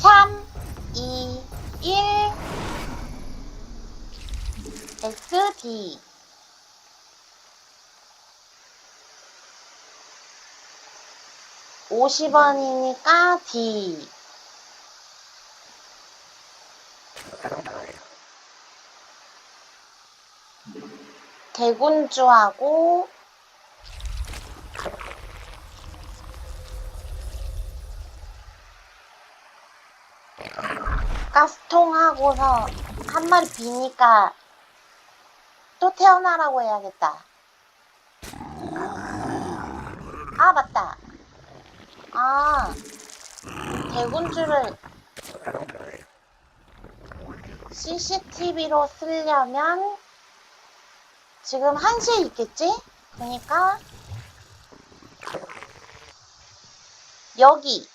3, 2, 1. S, D. 오십 원이니까 D. 대군주하고 가스통 하고서 한 마리 비니까 또 태어나라고 해야겠다. 아, 맞다. 아, 대군주를 CCTV로 쓰려면 지금 1시에 있겠지? 그러니까 여기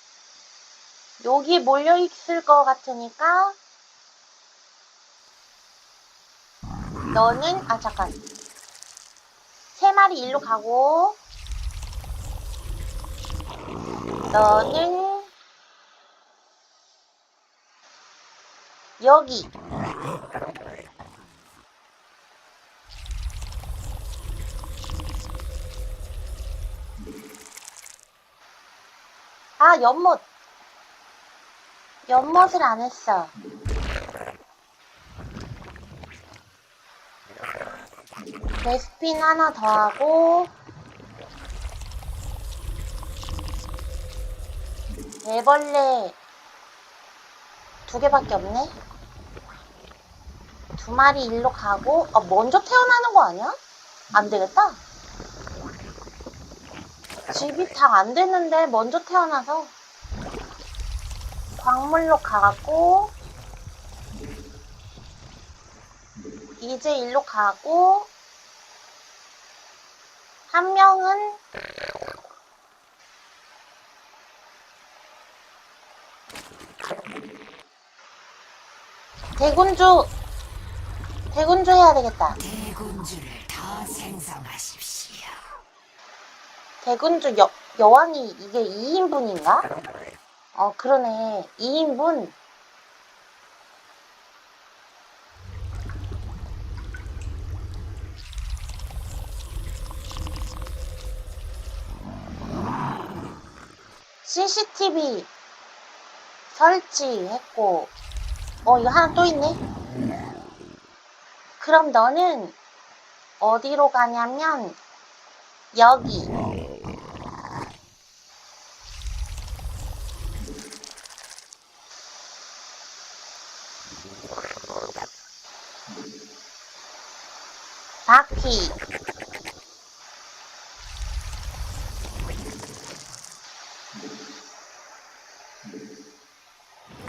여기 몰려 있을 것 같으니까 너는 아 잠깐. 세 마리 일로 가고. 너는 여기. 아 연못 연못을 안 했어. 레스핀 하나 더 하고 애벌레 두 개밖에 없네? 두 마리 일로 가고 아 먼저 태어나는 거 아니야? 안 되겠다. 집이 다안 됐는데 먼저 태어나서 광물로 가고 이제 일로 가고 한 명은 대군주 대군주 해야 되겠다. 대군주를 더 생성하십시오. 대군주 여, 여왕이 이게 2인분인가? 어 그러네. 2인분 CCTV 설치했고 어 이거 하나 또 있네. 그럼 너는 어디로 가냐면 여기 바퀴.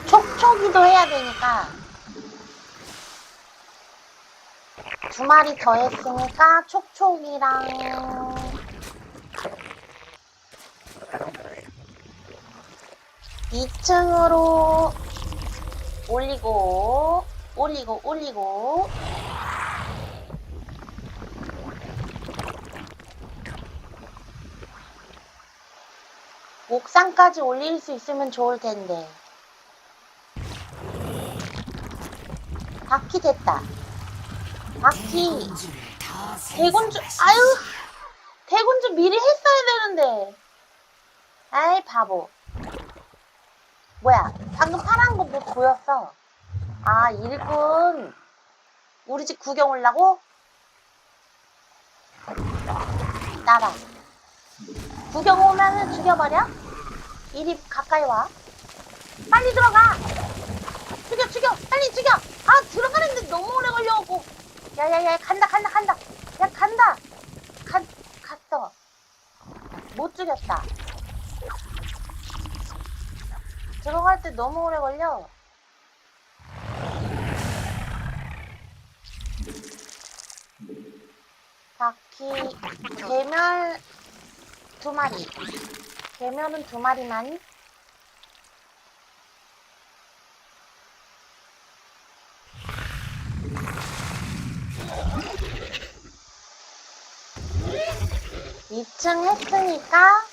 촉촉이도 해야 되니까 두 마리 더 했으니까 촉촉이랑 이층으로 올리고 올리고 올리고 옥상까지 올릴 수 있으면 좋을 텐데. 바퀴 됐다. 바퀴. 대군주. 아유. 대군주 미리 했어야 되는데. 아이, 바보. 뭐야, 방금 파란 거 뭐 보였어? 아, 일꾼. 우리 집 구경 오려고? 나라. 구경 오면은 죽여버려? 이리 가까이 와. 빨리 들어가! 죽여, 죽여! 빨리 죽여! 아, 들어가는데 너무 오래 걸려갖고. 야, 야, 야, 간다, 간다, 간다! 야, 간다! 간, 갔어. 못 죽였다. 들어갈 때 너무 오래 걸려. 바퀴, 개멸 두 마리. 개멸은 두 마리만. 이층 했으니까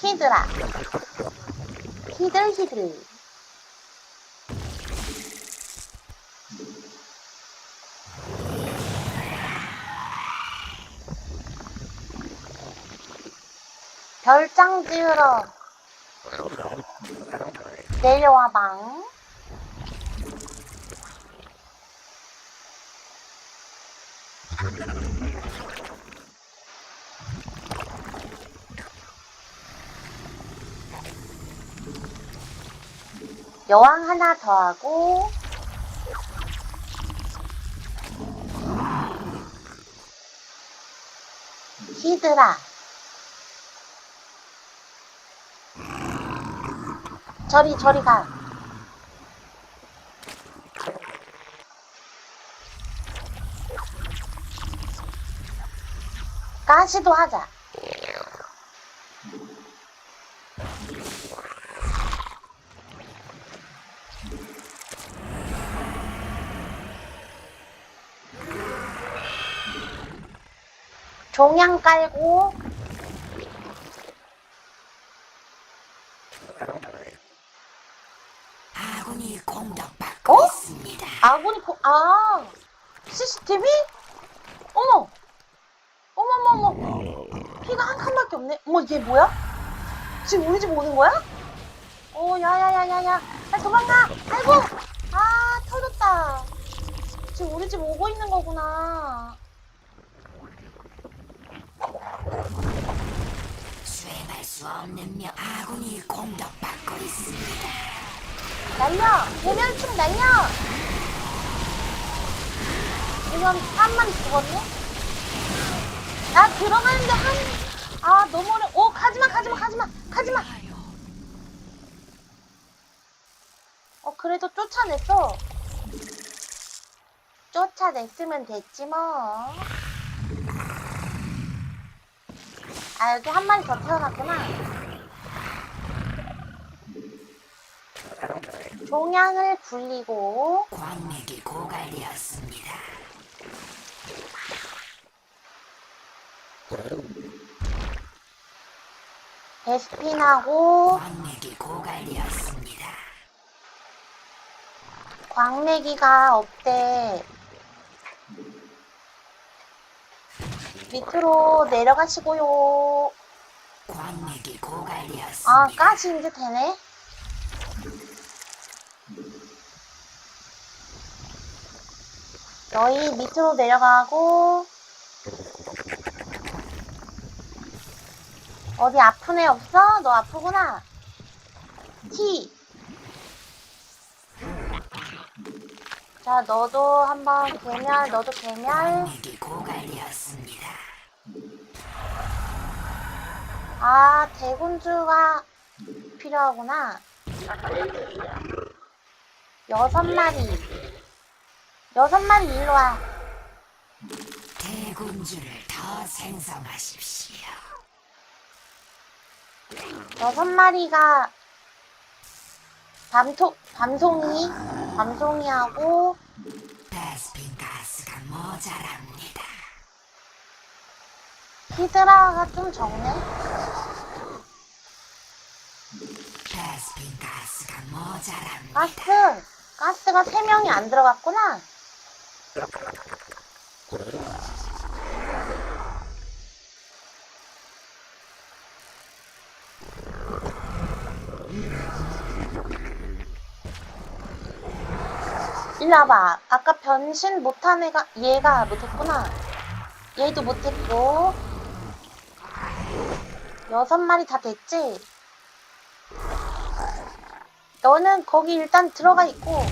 히드라. 히들 히들. 별장 지으러 내려와방. 여왕 하나 더 하고 히드라 저리 저리 가. 가시도 하자. 종양 깔고 아군이 공격받고 어? 있습니다. 아 CCTV? 어머! 어머머머. 피가 한 칸밖에 없네. 어머 얘 뭐야? 지금 우리 집 오는 거야? 어 야야 야 야야. 야 도망가. 아이고! 아 터졌다. 지금 우리 집 오고 있는 거구나. 수행할 수 없는 명 아군이 공격받고 있습니다. 날려. 대멸충 날려 이건 한 마리 죽었네? 나 들어가는데 한 아 너무 어려 오 가지마 가지마 가지마 가지마! 어 그래도 쫓아냈어. 쫓아냈으면 됐지 뭐아 아, 여기 한 마리 더 태어났구나. 종양을 굴리고 광맥이 고갈되었습니다. 베스핀하고 광맥이 고갈되었습니다. 광내기가 없대. 밑으로 내려가시고요. 광맥이 고갈되었습니다. 아, 가시 이제 되네. 너희 밑으로 내려가고 어디 아픈 애 없어? 너 아프구나. T. 자, 너도 한번 개멸, 너도 개멸. 광맥이 고갈되었습니다. 아, 대군주가 필요하구나. 여섯 마리. 여섯 마리 일로 와. 대군주를 더 생성하십시오. 여섯 마리가 밤토, 밤송이, 밤송이하고 베스핀 가스가 모자랍니다. 히드라가 좀 적네. 베스핀 가스가 모자랍니다. 가스, 가스가 세 명이 안 들어갔구나. 일로 와봐. 아까 변신 못한 애가, 얘가 못했구나. 얘도 못했고. 여섯 마리 다 됐지? 너는 거기 일단 들어가 있고.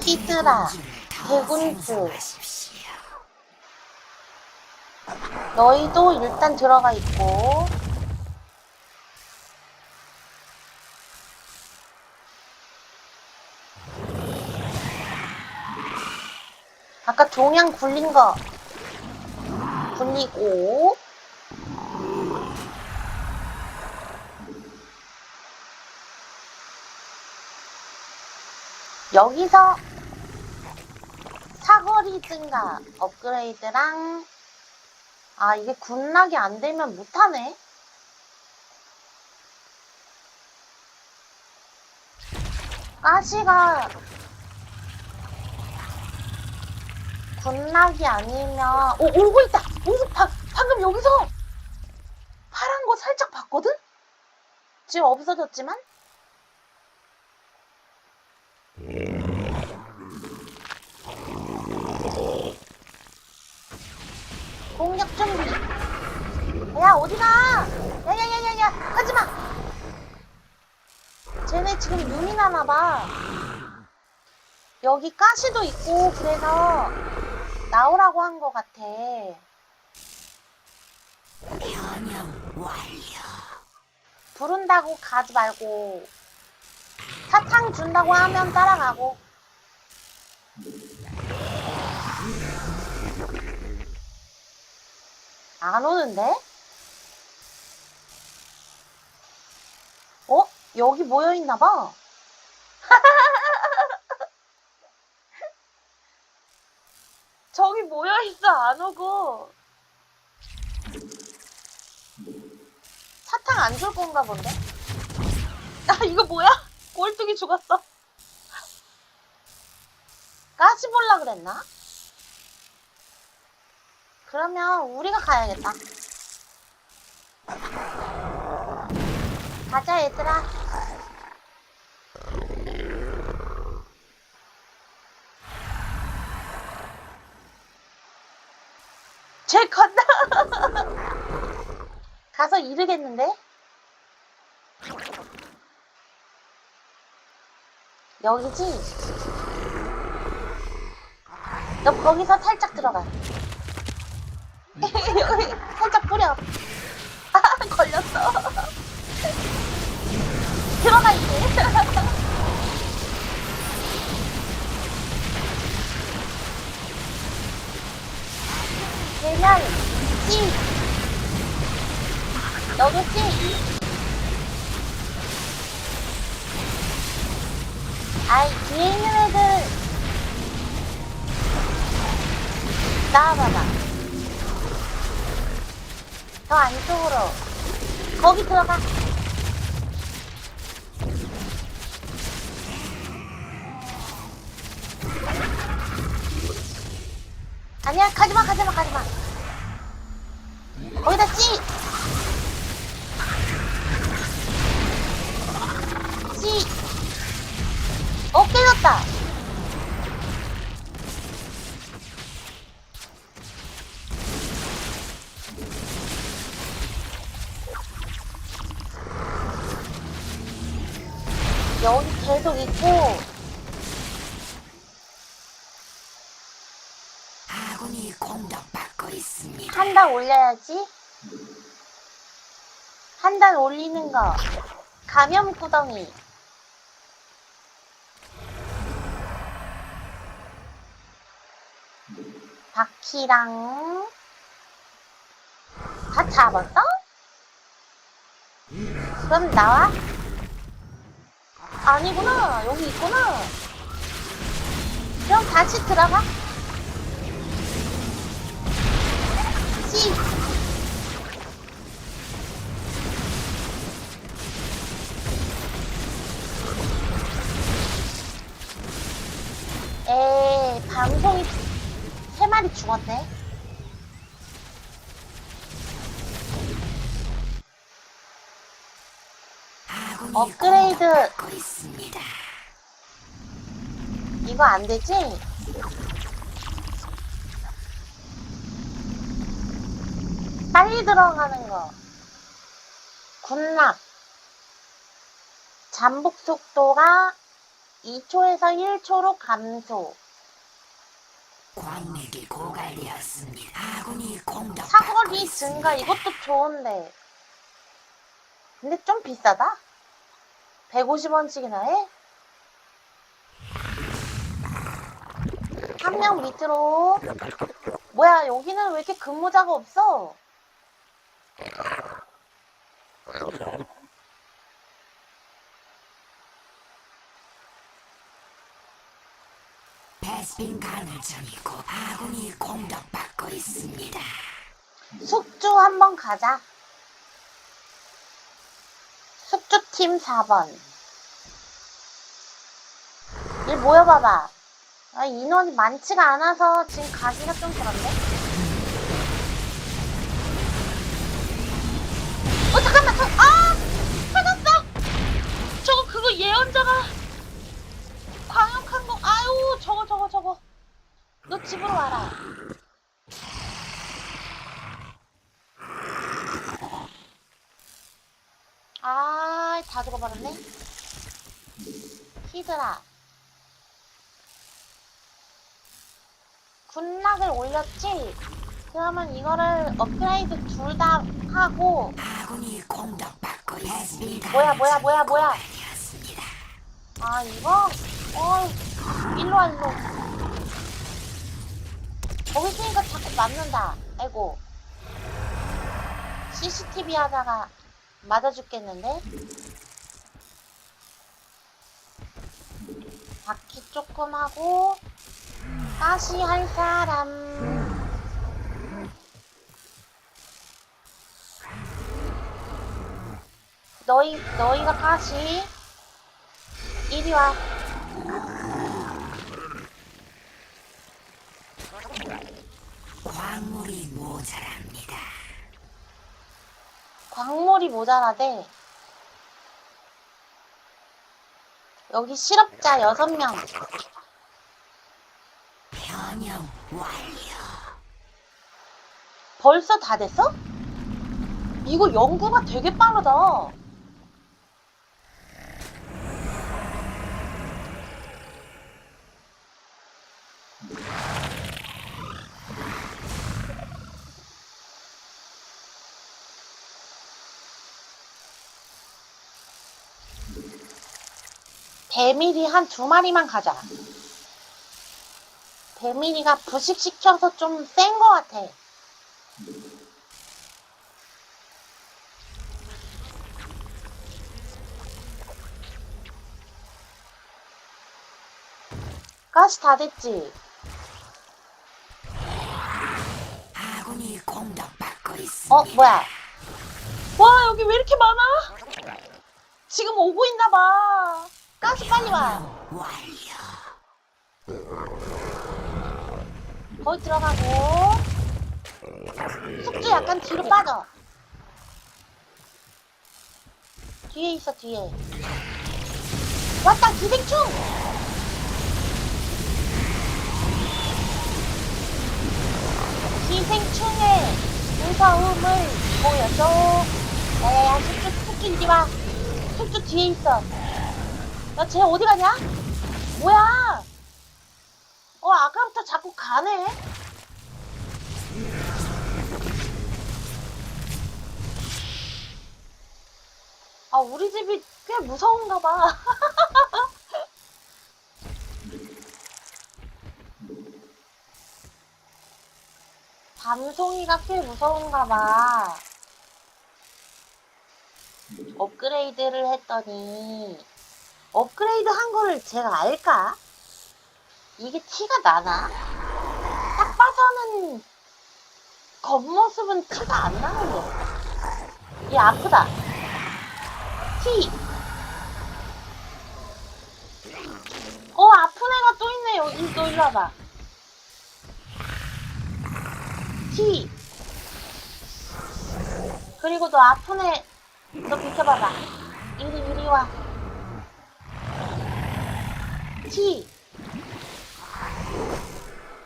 히드라, 대군주. 너희도 일단 들어가 있고. 아까 종양 굴린 거 굴리고 여기서 사거리 증가 업그레이드랑 아, 이게 군락이 안 되면 못하네? 가시가 군락이 아니면 오 오고 있다. 오 바, 방금 여기서 파란 거 살짝 봤거든? 지금 없어졌지만 공격 준비. 야 어디가? 야야야야야 하지마. 쟤네 지금 눈이 나나봐. 여기 가시도 있고 그래서 나오라고 한 것 같아. 변형 완료. 부른다고 가지 말고 사탕 준다고 하면 따라가고. 안 오는데? 어? 여기 모여 있나 봐. 저기 모여 있어 안 오고. 사탕 안 줄 건가 본데? 아 이거 뭐야? 꼴뚜기 죽었어. 까지 볼라 그랬나? 그러면 우리가 가야겠다. 가자 얘들아. 쟤 간다. 가서 이르겠는데? 여기지? 너 거기서 살짝 들어가. 여기 살짝 뿌려. 아, 걸렸어. 들어가, 이제. 되면, 찌. 너도 찌. 아이, 뒤에 있는 애들. 나와봐봐. 더 안쪽으로. 거기 들어가. 아니야, 가지마, 가지마, 가지마. 거기다 찌! 찌! 어, 깨졌다. 올려야지. 한 단 올리는 거. 감염 구덩이. 바퀴랑 다 잡았어? 그럼 나와? 아니구나. 여기 있구나. 그럼 다시 들어가. 씨. 에 방송이 세 마리 죽었네. 업그레이드. 이거 안 되지? 빨리 들어가는 거. 군락. 잠복 속도가 2초에서 1초로 감소. 광맥이 고갈되었습니다. 아군이 공격받고 사거리. 증가 이것도 좋은데. 근데 좀 비싸다? 150원씩이나 해? 한 명 밑으로. 뭐야, 여기는 왜 이렇게 근무자가 없어? 베스핀 가능성이고 아군이 공격받고 있습니다. 숙주 한번 가자. 숙주팀 4번. 일 모여봐봐. 아, 인원이 많지가 않아서 지금 가기가 좀 그런데? 예언자가 광역한 거, 아유, 저거, 저거, 저거. 너 집으로 와라. 아, 다 죽어버렸네. 히드라. 군락을 올렸지? 그러면 이거를 업그레이드 둘 다 하고, 아군이 공격받고 있습니다. 뭐야, 뭐야, 뭐야, 뭐야. 아, 이거? 어, 일로 와, 일로. 거기 있으니까 자꾸 맞는다. 아이고. CCTV 하다가 맞아 죽겠는데? 바퀴 조금 하고, 다시 할 사람. 너희, 너희가 다시 이리 와. 광물이 모자랍니다. 광물이 모자라대. 여기 실업자 6명. 변형 완료. 벌써 다 됐어? 이거 연구가 되게 빠르다. 배밀이 한두 마리만 가자. 배밀이가 부식시켜서 좀 센 거 같아. 가스 다 됐지? 아군이 공격받고 있습니다. 어, 뭐야? 와, 여기 왜 이렇게 많아? 지금 오고 있나 봐. 가스 빨리 와. 거기 들어가고. 숙주 약간 뒤로 빠져. 뒤에 있어, 뒤에. 왔다, 기생충! 기생충의 무서움을 보여줘. 야야야, 숙주, 숙주 이리 와. 숙주 뒤에 있어. 야, 쟤 어디 가냐? 뭐야? 어, 아까부터 자꾸 가네? 아, 우리 집이 꽤 무서운가 봐. 밤송이가 꽤 무서운가 봐. 업그레이드를 했더니, 업그레이드 한 거를 제가 알까? 이게 티가 나나? 딱 봐서는 겉모습은 티가 안 나는데. 얘 아프다. 티. 어, 아픈 애가 또 있네. 여기 또 일로 와봐. 티. 그리고 너 아픈 애, 너 비켜봐봐. 이리, 이리 와. 티.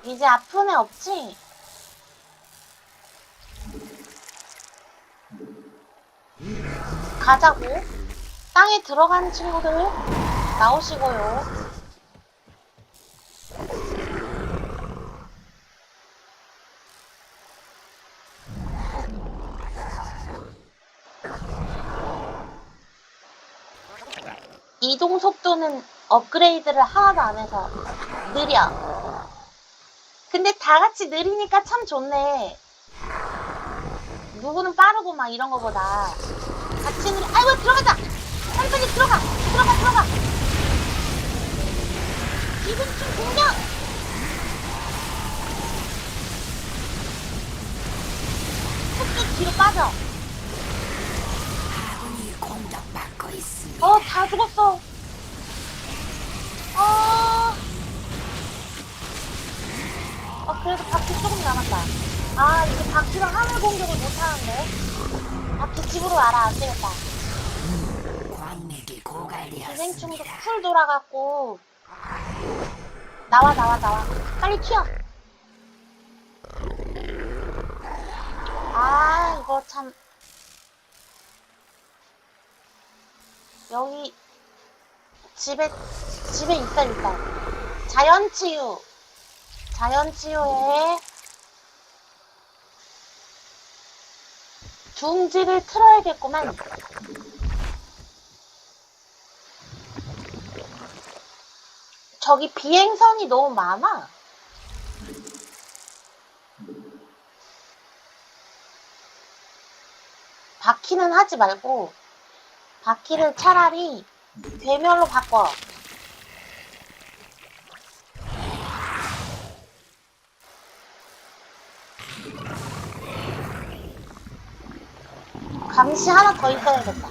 이제 아픈 애 없지? 가자고. 땅에 들어간 친구들 나오시고요. 이동 속도는 업그레이드를 하나도 안 해서 느려. 근데 다 같이 느리니까 참 좋네. 누구는 빠르고 막 이런 거보다 같이 느리. 아이고 들어가자. 빨리빨리 들어가. 들어가 들어가. 기생충 공격. 속도 뒤로 빠져. 아군이 공격받고 있습니다. 어, 다 죽었어. 어, 그래도 바퀴 조금 남았다. 아, 이거 바퀴랑 하늘 공격을 못하는데? 바퀴 집으로 와라, 안 되겠다. 광맥이 고갈되었습니다. 기생충도 풀 돌아갔고. 나와, 나와, 나와. 빨리 튀어! 아, 이거 참. 여기, 집에, 집에 있다, 있다. 자연치유. 자연치유에 둥지를 틀어야겠구만. 저기 비행선이 너무 많아. 바퀴는 하지 말고 바퀴를 차라리 괴멸로 바꿔. 감시 하나 더 있어야겠다.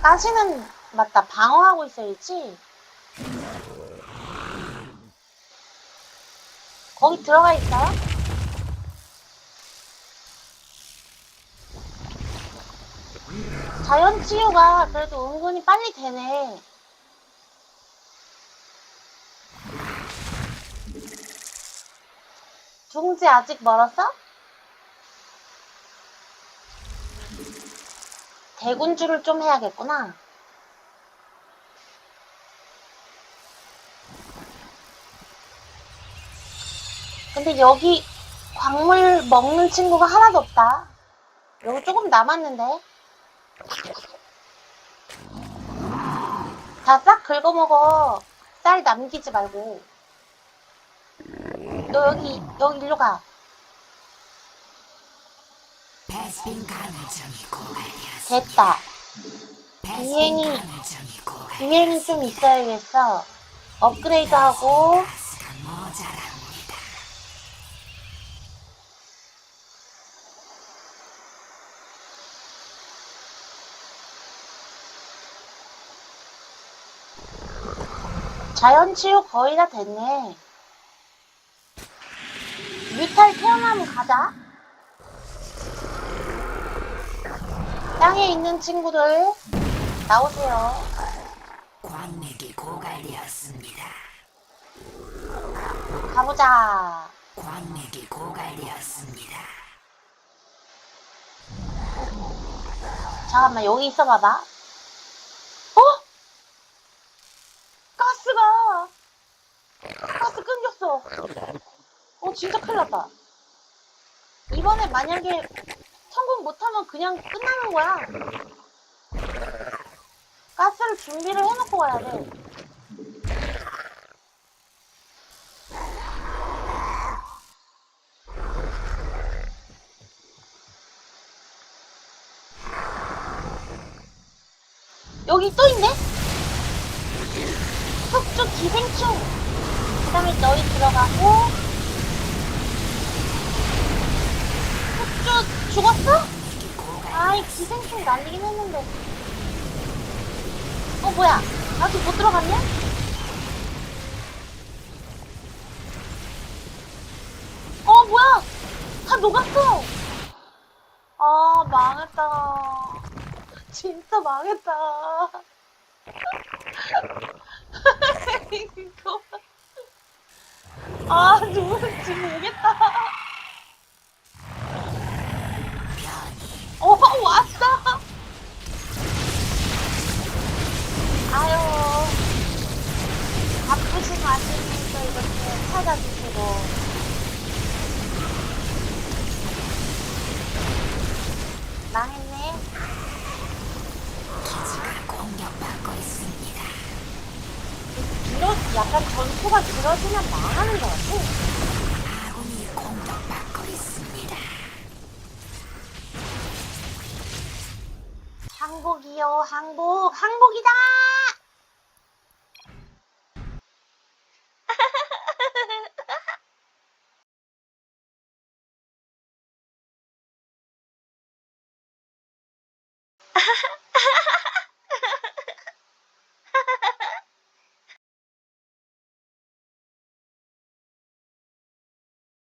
가시는 맞다 방어하고 있어야지. 거기 들어가 있어요? 자연 치유가 그래도 은근히 빨리 되네. 둥지 아직 멀었어? 대군주를 좀 해야겠구나. 근데 여기 광물 먹는 친구가 하나도 없다. 여기 조금 남았는데. 다 싹 긁어먹어. 쌀 남기지 말고. 너 여기, 여기 일로 가. 됐다. 비행이-. 비행이 좀 있어야겠어. 업그레이드하고. 가스가 모자랍니다. 자연 치유 거의 다 됐네. 뮤탈 태어나면 가자. 땅에 있는 친구들 나오세요. 광맥이 고갈되었습니다. 가보자. 광맥이 고갈되었습니다. 잠깐만 여기 있어 봐봐. 어? 가스가 가스 끊겼어. 어 진짜 큰일 났다. 이번에 만약에 성공 못하면 그냥 끝나는 거야. 가스를 준비를 해놓고 가야 돼. 여기 또 있네? 흑주 기생충. 그 다음에 너희 들어가고. 흑주 죽었어? 아이, 기생충 날리긴 했는데. 어, 뭐야? 아직 못 들어갔냐? 어, 뭐야? 다 녹았어! 아, 망했다. 진짜 망했다. 이거. 아, 누군지 모르겠다. 어, 왔다. 아유. 바쁘신 와중에도 이렇게 찾아주시고. 망했네. 기지가 공격받고 있습니다. 길어, 약간 전투가 길어지면 망하는 것 같아. 항복이요, 항복, 항복이다!